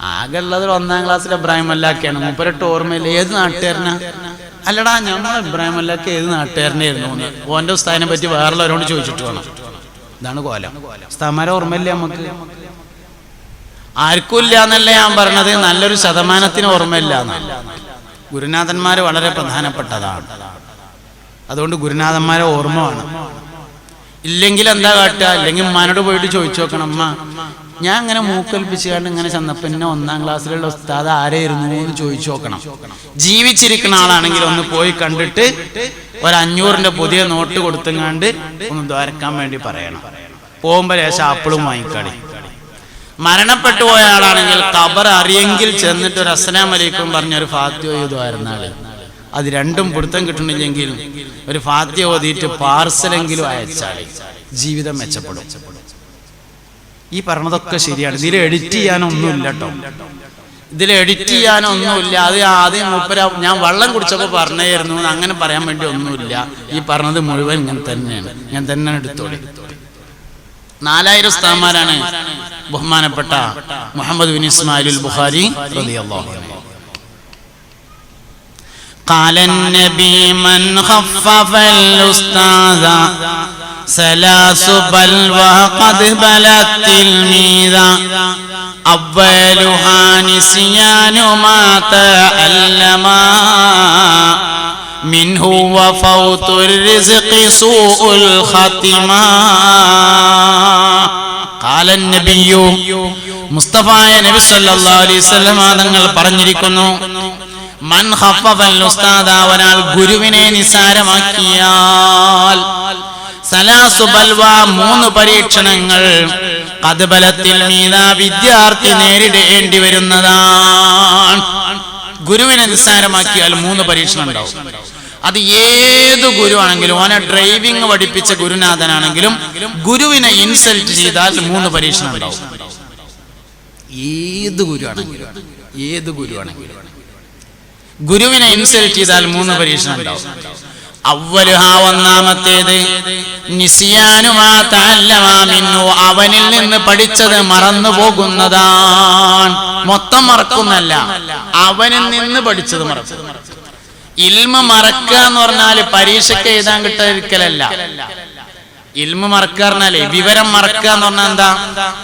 ആകെ ഉള്ളത് ഒന്നാം ക്ലാസ്സിൽ ഇബ്രാഹിം അല്ലാക്കയാണ് മൂപ്പരട്ട് ഓർമ്മയില്ല. ഏത് നാട്ടുകാരനാ? അല്ലടാ ഞമ്മ ഇബ്രാഹിം അല്ലാക്ക ഏത് നാട്ടുകാരനായിരുന്നു ഓന്റെ ഉസ്താദിനെ പറ്റി വേറുള്ളവരോട് ചോദിച്ചിട്ട് വേണം ഇതാണ് കോലം. ഉസ്താമാരെ ഓർമ്മയില്ല നമുക്ക് ആർക്കും ഇല്ല എന്നല്ല ഞാൻ പറഞ്ഞത്. നല്ലൊരു ശതമാനത്തിന് ഓർമ്മയില്ല എന്നല്ല ഗുരുനാഥന്മാർ വളരെ പ്രധാനപ്പെട്ടതാണ്. അതുകൊണ്ട് ഗുരുനാഥന്മാരെ ഓർമ്മ വേണം. ഇല്ലെങ്കിൽ എന്താ കാട്ടുക? അല്ലെങ്കിൽ ഉമ്മാനോട് പോയിട്ട് ചോദിച്ചു നോക്കണം. അമ്മ ഞാൻ അങ്ങനെ മൂക്കൊൽപ്പിച്ചുകൊണ്ട് ഇങ്ങനെ ചെന്നപ്പോ എന്നെ ഒന്നാം ക്ലാസ്സിലുള്ള ഉസ്താദ് ആരായിരുന്നു എന്ന് ചോദിച്ചു നോക്കണം. ജീവിച്ചിരിക്കുന്ന ആളാണെങ്കിൽ ഒന്ന് പോയി കണ്ടിട്ട് ഒരു അഞ്ഞൂറിന്റെ പുതിയ നോട്ട് കൊടുത്തുങ്ങാണ്ട് ഒന്ന് ദ്വാരക്കാൻ വേണ്ടി പറയണം. പോകുമ്പോ ലേശം ആപ്പിളും വാങ്ങിക്കളി മരണപ്പെട്ടു പോയ ആളാണെങ്കിൽ കബർ അറിയെങ്കിൽ ചെന്നിട്ട് ഒരു അസ്സലാം വലൈക്കും പറഞ്ഞ ഒരു ഫാത്യ ചെയ്തുമായിരുന്ന ആൾ. അത് രണ്ടും പിടുത്തം കിട്ടണില്ലെങ്കിലും ഒരു ഫാത്യ ഓതിയിട്ട് പാർസലെങ്കിലും അയച്ചാൽ ജീവിതം മെച്ചപ്പെടും. ഈ പറഞ്ഞതൊക്കെ ശരിയാണ് ഇതിൽ എഡിറ്റ് ചെയ്യാനൊന്നുമില്ല കേട്ടോ ഇതിൽ എഡിറ്റ് ചെയ്യാനൊന്നുമില്ല അത് ആദ്യം മൂപ്പര ഞാൻ വെള്ളം കുടിച്ചപ്പോൾ പറഞ്ഞായിരുന്നു അങ്ങനെ പറയാൻ വേണ്ടി ഒന്നുമില്ല ഈ പറഞ്ഞത് മുഴുവൻ ഇങ്ങനെ തന്നെയാണ് ഞാൻ തന്നെ എടുത്തോളി നാലായിരം സ്ഥാന്മാരാണ് ബഹുമാനപ്പെട്ട മുഹമ്മദ് ബിൻ ഇസ്മായിൽ ബുഖാരി റളിയല്ലാഹു അൻഹു قال النبي من خفف الأستاذ ثلاث بلوى قد بلت تلميذا أولها نسيان ما تعلما منه وفوت الرزق سوء الخاتمة قال النبي മുസ്തഫായ നബി സല്ലല്ലാഹു അലൈഹി വസല്ലം തങ്ങൾ പറഞ്ഞിരിക്കുന്നു മൻ ഖഫഫൽ ഉസ്താദ ഒരാൾ ഗുരുവിനെ നിസാരമാക്കിയാൽ മൂന്ന് പരീക്ഷണങ്ങൾ. കതുബലത്തിൽ മീത വിദ്യാർത്ഥി നേരിടേണ്ടി വരുന്നതാണ്. ഗുരുവിനെ നിസ്സാരമാക്കിയാൽ മൂന്ന് പരീക്ഷണം ഉണ്ടാവും. അത് ഏത് ഗുരു ആണെങ്കിലും ഓനെ ഡ്രൈവിംഗ് പഠിപ്പിച്ച ഗുരുനാഥനാണെങ്കിലും ഗുരുവിനെ ഇൻസൾട്ട് ചെയ്താൽ മൂന്ന് പരീക്ഷണം ഉണ്ടാവും. ഏത് ഗുരു ആണെങ്കിലും ഏത് ഗുരു ആണെങ്കിലും ഗുരുവിനെ ഇൻസൾട്ട് ചെയ്താൽ മൂന്ന് പരീക്ഷണം ഉണ്ടാവും. അവലുഹ ഒന്നാമത്തേത്. നിസിയാനുമാ തഅല്ലമാ അവനിൽ നിന്ന് പഠിച്ചത് മറന്നു പോകുന്നതാണ്. മൊത്തം മറക്കുന്നല്ല. അവനിൽ നിന്ന് പഠിച്ചത് മറക്കും. ഇൽമ മറക്കുക എന്ന് പറഞ്ഞാൽ പരീക്ഷയ്ക്ക് എഴുതാൻ കിട്ടാതിരിക്കലല്ല. ഇൽമ മറക്കുക പറഞ്ഞാലേ വിവരം മറക്കുക എന്ന് പറഞ്ഞാൽ എന്താ?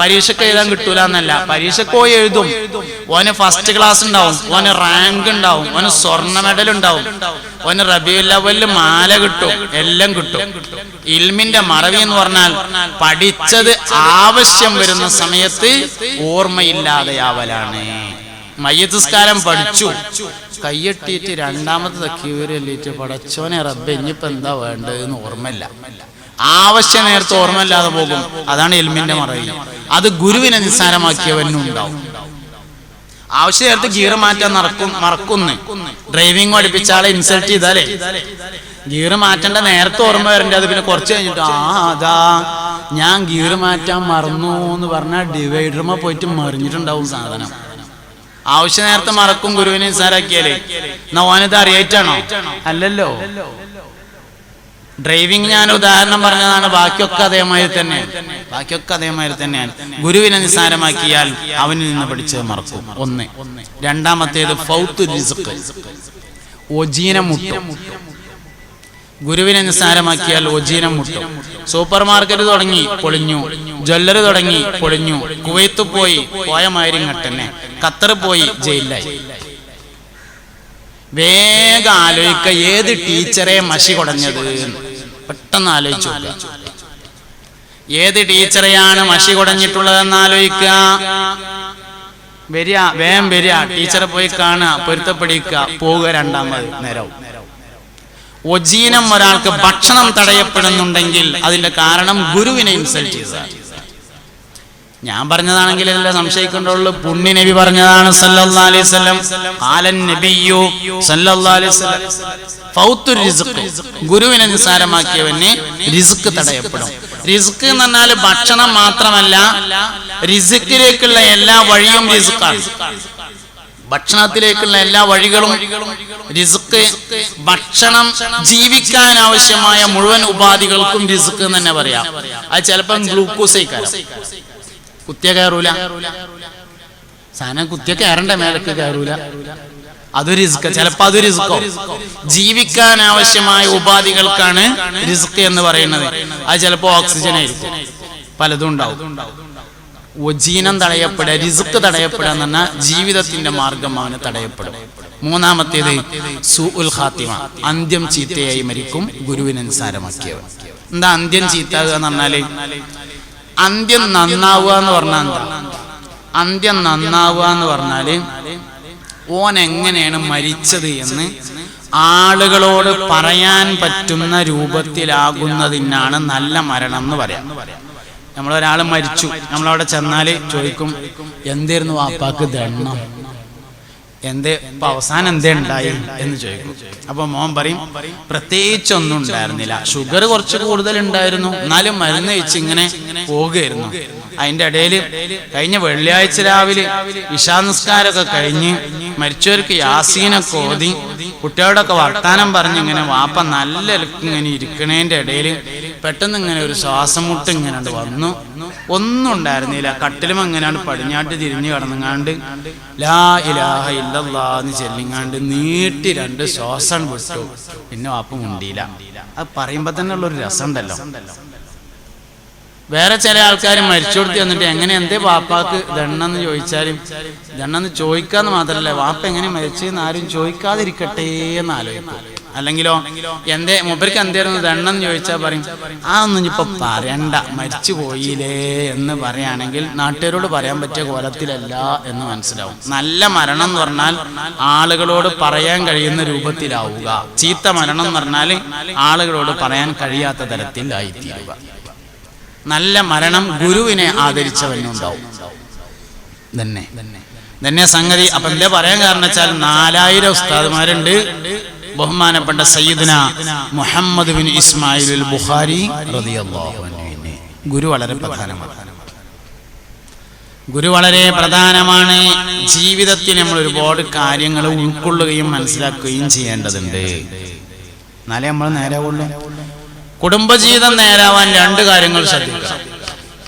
പരീക്ഷക്ക് എഴുതാൻ കിട്ടൂല എന്നല്ല. പരീക്ഷക്ക് പോയി എഴുതും. ഓന് ഫസ്റ്റ് ക്ലാസ് ഉണ്ടാവും. ഓന് റാങ്ക് ഉണ്ടാവും. ഓന് സ്വർണ മെഡൽ ഉണ്ടാവും. ഓന് റബിയു ലെവലിൽ മാല കിട്ടും. എല്ലാം കിട്ടും. ഇൽമിന്റെ മറവി എന്ന് പറഞ്ഞാൽ പഠിച്ചത് ആവശ്യം വരുന്ന സമയത്ത് ഓർമ്മയില്ലാതെയാവലാണ്. മയ്യത്തുസ്കാരം പഠിച്ചു. കയ്യെട്ടിയിട്ട് രണ്ടാമത്തെ തക്കീവരല്ലേറ്റ് പടച്ചോനെ റബ്ബെ ഇനിയിപ്പോ എന്താ വേണ്ടതെന്ന് ഓർമ്മയില്ല. ആവശ്യ നേരത്തെ ഓർമ്മയില്ലാതെ പോകും. അതാണ് എൽമിന്റെ മറവി അത് ഗുരുവിനെ നിസ്സാരമാക്കിയവനും ഉണ്ടാവും. ആവശ്യ നേരത്ത് ഗീർ മാറ്റാൻ നടക്കും മറക്കുന്നു. ഡ്രൈവിംഗ് പഠിപ്പിച്ച ആളെ ഇൻസൾട്ട് ചെയ്താലേ. ഗീർ മാറ്റേണ്ട നേരത്തെ ഓർമ്മ വരണ്ടേ? അത് പിന്നെ കുറച്ച് കഴിഞ്ഞിട്ട് ആ അതാ. ഞാൻ ഗീർ മാറ്റാൻ മറന്നു എന്ന് പറഞ്ഞാൽ ഡിവൈഡറുമ പോയിട്ട് മറിഞ്ഞിട്ടുണ്ടാവും സാധനം. ആവശ്യ നേരത്തെ മറക്കും ഗുരുവിനെ നിസ്സാരാക്കിയാലേ എന്നാ അറിയായിട്ടാണോ? അല്ലല്ലോ. ഡ്രൈവിംഗ് ഞാൻ ഉദാഹരണം പറഞ്ഞതാണ്. ബാക്കിയൊക്കെ അതേമാതിരി തന്നെ. ബാക്കിയൊക്കെ അതേമാതിരി തന്നെയാണ്. ഗുരുവിനെ നിസ്സാരമാക്കിയാൽ അവനിൽ നിന്ന് പഠിച്ചത് മറക്കും. ഒന്ന്. രണ്ടാമത്തേത് ഗുരുവിനെ നിസ്സാരമാക്കിയാൽ ഒജീനം മുട്ടും. സൂപ്പർ മാർക്കറ്റ് തുടങ്ങി പൊളിഞ്ഞു. ജ്വല്ലറി തുടങ്ങി പൊളിഞ്ഞു. കുവൈത്ത് പോയി പോയ മാരിങ്ങട്ടന്നെ ഖത്തർ പോയി ജയിലിലായി. വേഗം ആലോചിക്ക ഏത് ടീച്ചറെ മഷി കുടഞ്ഞത് പെട്ടെന്ന് ആലോചിച്ചു ഏത് ടീച്ചറെയാണ് മഷി കുടഞ്ഞിട്ടുള്ളതെന്ന് ആലോചിക്കുക. വരിക വേം വരിക ടീച്ചറെ പോയി കാണുക പൊരുത്തപ്പെടിക്കുക പോവുക രണ്ടാമത് നേരവും. ഒജീനം ഒരാൾക്ക് ഭക്ഷണം തടയപ്പെടുന്നുണ്ടെങ്കിൽ അതിന്റെ കാരണം ഗുരുവിനെ ഇൻസൾട്ട് ചെയ്തതാണ്. ഞാൻ പറഞ്ഞതാണെങ്കിൽ എല്ലാം സംശയിക്കേണ്ടുള്ളൂ പുണ്യ നബി പറഞ്ഞതാണ് അലൈഹി വസല്ലം. നബിയു അലൈഹി വസല്ലം. ഗുരുവിനെ നിസ്സാരമാക്കിയവനെ റിസ്ക് തടയപ്പെടും. റിസ്ക് എന്ന് പറഞ്ഞാൽ ഭക്ഷണം മാത്രമല്ല റിസ്ക്കിലേക്കുള്ള എല്ലാ വഴിയും റിസ്ക്കാണ് ഭക്ഷണത്തിലേക്കുള്ള എല്ലാ വഴികളും റിസ്ക് ഭക്ഷണം ജീവിക്കാൻ ആവശ്യമായ മുഴുവൻ ഉപാധികൾക്കും റിസ്ക് എന്ന് തന്നെ പറയാം. അത് ചിലപ്പം ഗ്ലൂക്കോസ് കുത്തിയ കയറൂല. സാധനം കുത്തിയ കയറണ്ട മേലക്ക് കയറൂല. അതൊരു റിസ്ക്. ചിലപ്പോ അതൊരു റിസ്കോ. ജീവിക്കാൻ ആവശ്യമായ ഉപാധികൾക്കാണ് റിസ്ക് എന്ന് പറയുന്നത്. അത് ചിലപ്പോ ഓക്സിജൻ ആയിരിക്കും. പലതും ഉണ്ടാവും. ഉജീനം തടയപ്പെടുക റിസ്ക് തടയപ്പെടുക എന്ന് പറഞ്ഞാൽ ജീവിതത്തിന്റെ മാർഗം അവന് തടയപ്പെടും മൂന്നാമത്തേത് സു ഉൽ ഖാത്തിമ. അന്ത്യം ചീത്തയായി മരിക്കും ഗുരുവിനനുസാരമാക്കിയവൻ എന്താ അന്ത്യം ചീത്ത എന്ന് പറഞ്ഞാൽ? അന്ത്യം നന്നാവുക എന്ന് പറഞ്ഞാൽ എന്താ? അന്ത്യം നന്നാവുക എന്ന് പറഞ്ഞാൽ ഓൻ എങ്ങനെയാണ് മരിച്ചത് എന്ന് ആളുകളോട് പറയാൻ പറ്റുന്ന രൂപത്തിലാകുന്നതിനാണ് നല്ല മരണം എന്ന് പറയാം. നമ്മളൊരാൾ മരിച്ചു. നമ്മളവിടെ ചെന്നാൽ ചോദിക്കും എന്തായിരുന്നു വാപ്പാക്ക് ദണ്ണം? എന്തേ ഇപ്പൊ അവസാനം എന്തേ ഉണ്ടായി എന്ന് ചോദിക്കും. അപ്പൊ മോൻ പറയും പ്രത്യേകിച്ചൊന്നും ഉണ്ടായിരുന്നില്ല. ഷുഗർ കുറച്ച് കൂടുതൽ ഉണ്ടായിരുന്നു. എന്നാലും മരുന്ന് വെച്ച് ഇങ്ങനെ പോകുകയായിരുന്നു അതിന്റെ ഇടയിൽ കഴിഞ്ഞ വെള്ളിയാഴ്ച രാവിലെ ഇഷാനിസ്കാരമൊക്കെ കഴിഞ്ഞ് മരിച്ചവർക്ക് യാസീനൊക്കെ ഓതി കുട്ടികളോടൊക്കെ വർത്താനം പറഞ്ഞ് ഇങ്ങനെ വാപ്പ നല്ല ഇങ്ങനെ ഇരിക്കണേന്റെ ഇടയിൽ പെട്ടെന്ന് ഇങ്ങനെ ഒരു ശ്വാസം മുട്ട് ഇങ്ങനെ വന്നു. ഒന്നും ഉണ്ടായിരുന്നില്ല. കട്ടിലും അങ്ങനെയാണ് പടിഞ്ഞാട്ട് തിരിഞ്ഞു കടന്നങ്ങാണ്ട് ലാ ഇലാഹ ഇല്ലാന്ന് ചെല്ലിങ്ങാണ്ട് നീട്ടി രണ്ട് ശ്വാസം വിട്ടു. പിന്നെ വാപ്പ മുണ്ടിയില്ല. അത് പറയുമ്പോ തന്നെ ഉള്ളൊരു രസം ഉണ്ടല്ലോ വേറെ ചില ആൾക്കാർ മരിച്ചു കൊടുത്ത് വന്നിട്ട് എങ്ങനെ എന്തേ വാപ്പാക്ക് ദണ്ണെന്ന് ചോദിച്ചാലും ദണ്ണെന്ന് ചോദിക്കാന്ന് മാത്രല്ല വാപ്പ എങ്ങനെ മരിച്ചെന്ന് ആരും ചോദിക്കാതിരിക്കട്ടെ എന്ന് ആലോചിക്കും. അല്ലെങ്കിലോ എന്തേ മൂപ്പർക്ക് എന്തായിരുന്നു ദണ്ണെന്ന് ചോദിച്ചാൽ പറയും. ആ ഒന്നും ഇപ്പൊ പറയണ്ട. മരിച്ചു പോയില്ലേ എന്ന് പറയുകയാണെങ്കിൽ നാട്ടുകാരോട് പറയാൻ പറ്റിയ കോലത്തിലല്ല എന്ന് മനസ്സിലാവും. നല്ല മരണം എന്ന് പറഞ്ഞാൽ ആളുകളോട് പറയാൻ കഴിയുന്ന രൂപത്തിലാവുക. ചീത്ത മരണം എന്ന് പറഞ്ഞാൽ ആളുകളോട് പറയാൻ കഴിയാത്ത തരത്തിലായിത്തീരുക. നല്ല മരണം ഗുരുവിനെ ആദരിച്ചവനുണ്ടാവും. തന്നെ തന്നെ സംഗതി. അപ്പൊ എന്താ പറയാൻ കാരണം വെച്ചാൽ നാലായിരം ഉസ്താദുമാരുണ്ട്. ബഹുമാനപ്പെട്ട സയ്യിദ്ന മുഹമ്മദ് ബിൻ ഇസ്മായിൽ ബുഖാരി ഗുരു വളരെ പ്രധാനമാണ്. ഗുരു വളരെ പ്രധാനമാണ്. ജീവിതത്തിൽ നമ്മൾ ഒരുപാട് കാര്യങ്ങൾ ഉൾക്കൊള്ളുകയും മനസ്സിലാക്കുകയും ചെയ്യേണ്ടതുണ്ട്. എന്നാലേ നമ്മൾ നേരാവുള്ളൂ. കുടുംബജീവിതം നേരാവാൻ രണ്ട് കാര്യങ്ങൾ ശ്രദ്ധിക്കണം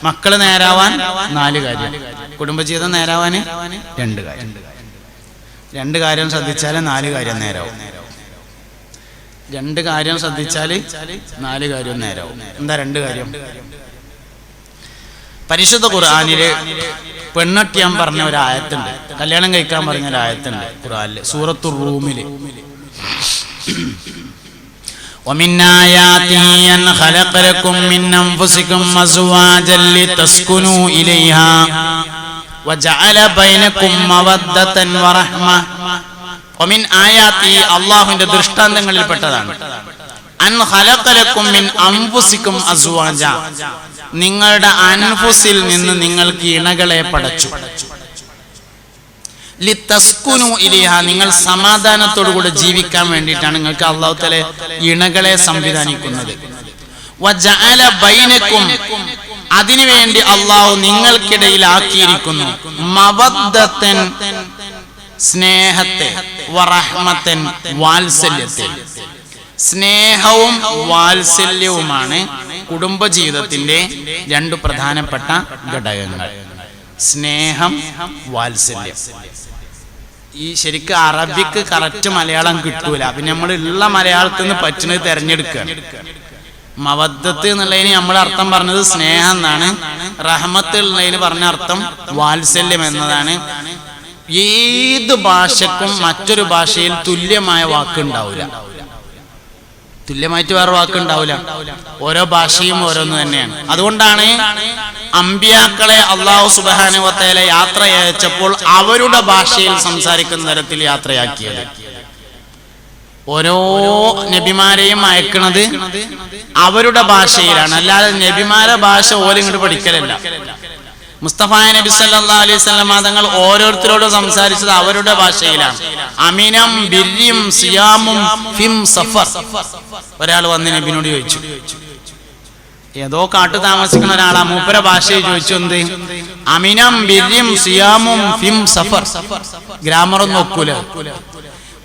മക്കൾ നേരാവാൻ നാല് കാര്യം. കുടുംബജീവിതം നേരാവാൻ രണ്ട് കാര്യം. രണ്ട് കാര്യം ശ്രദ്ധിച്ചാലേ നാല് കാര്യം നേരാവും. രണ്ട് കാര്യം ശ്രദ്ധിച്ചാൽ നാല് കാര്യം നേരാവും എന്താ രണ്ട് കാര്യം പരിശുദ്ധ ഖുർആാനില് പെണ്ണട്ടിയാൻ പറഞ്ഞ ഒരു ആയത്തുണ്ട് കല്യാണം കഴിക്കാൻ പറഞ്ഞ ഒരു ആയത്തുണ്ട് ഖുർആനില് സൂറത്തു റൂമില് ومن آياته أن خلق لكم من أنفسكم أزواجا لتسكنوا إليها وجعل بينكم مودة ورحمة ഒമിൻ ആയാത്തി അള്ളാഹുവിന്റെ ദൃഷ്ടാന്തങ്ങളിൽപ്പെട്ടതാണ് അൻഫുസിക്കും നിങ്ങളുടെ അൻഫുസിൽ നിന്ന് നിങ്ങൾക്ക് ഇണകളെ പടച്ചു. ലിത്തസ്കുനു ഇലിഹ. നിങ്ങൾ സമാധാനത്തോടുകൂടെ ജീവിക്കാൻ വേണ്ടിയിട്ടാണ് നിങ്ങൾക്ക് അള്ളാഹുത്തലെ ഇണകളെ സംവിധാനിക്കുന്നത്. ബൈനക്കും. അതിനുവേണ്ടി അള്ളാഹു നിങ്ങൾക്കിടയിലാക്കിയിരിക്കുന്നു. മവദ്ദത്തൻ സ്നേഹത്തെ വറഹ്മത്തൻ വാത്സല്യത്തെ. സ്നേഹവും വാത്സല്യവുമാണ് കുടുംബജീവിതത്തിന്റെ രണ്ടു പ്രധാനപ്പെട്ട ഘടകങ്ങൾ. സ്നേഹം വാത്സല്യം. ഈ ശരിക്കും അറബിക്ക് കറക്റ്റ് മലയാളം കിട്ടൂല. പിന്നെ നമ്മൾ ഉള്ള മലയാളത്തിൽ നിന്ന് പറ്റുന്നത് തിരഞ്ഞെടുക്കുകയാണ് മവദ്ദത്ത് എന്നുള്ളതിന് നമ്മൾ അർത്ഥം പറഞ്ഞത് സ്നേഹം എന്നാണ്. റഹമത്ത് ഉള്ളതിന് പറഞ്ഞ അർത്ഥം വാത്സല്യം എന്നതാണ്. ഏത് ഭാഷക്കും മറ്റൊരു ഭാഷയിൽ തുല്യമായ വാക്കുണ്ടാവില്ല തുല്യമായിട്ട് വേറെ വാക്കുണ്ടാവില്ല ഓരോ ഭാഷയും ഓരോന്ന് തന്നെയാണ്. അതുകൊണ്ടാണ് അമ്പിയാക്കളെ അള്ളാഹു സുബാനുവത്തേല യാത്ര അയച്ചപ്പോൾ അവരുടെ ഭാഷയിൽ സംസാരിക്കുന്ന തരത്തിൽ യാത്രയാക്കിയത്. ഓരോ നബിമാരെയും അയക്കുന്നത് അവരുടെ ഭാഷയിലാണ്. അല്ലാതെ നബിമാരെ ഭാഷ ഓരോ ഇങ്ങോട്ട് പഠിക്കലല്ല. മുസ്തഫ നബി സല്ലാ അലൈഹി സ്വലമ തങ്ങൾ ഓരോരുത്തരോടും സംസാരിച്ചത് അവരുടെ ഭാഷയിലാണ്. അമിനം ബിരിയും സിയാമും ഫിം സഫർ. ഒരാൾ വന്ന് നബിനോട് ചോദിച്ചു ഏതോ കാട്ടു താമസിക്കുന്ന ഒരാളാ മൂപ്പര ഭാഷയിൽ ചോദിച്ചു എന്ത്? അമിനം ബിരിയും സിയാമും ഫിം സഫർ. ഗ്രാമറൊന്നും ഒക്കൂല.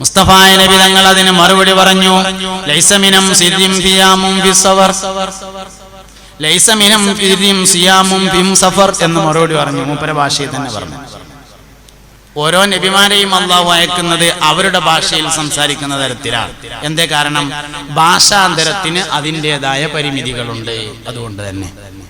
മുസ്തഫായ നബി തങ്ങൾ അതിന് മറുപടി പറഞ്ഞു ലൈസമിനം സിരിയും ഫിയാമും ഫി സഫർ. ലൈസമിനം ഫിരിയും സിയാമും ഫിം സഫർ എന്ന് മറുപടി പറഞ്ഞു. മൂപ്പര ഭാഷയിൽ തന്നെ പറഞ്ഞു. ഓരോ നബിമാരെയും അള്ളാഹു അയക്കുന്നത് അവരുടെ ഭാഷയിൽ സംസാരിക്കുന്ന തരത്തിലാണ് എന്തേ കാരണം? ഭാഷാന്തരത്തിന് അതിന്റെതായ പരിമിതികളുണ്ട്. അതുകൊണ്ട് തന്നെ.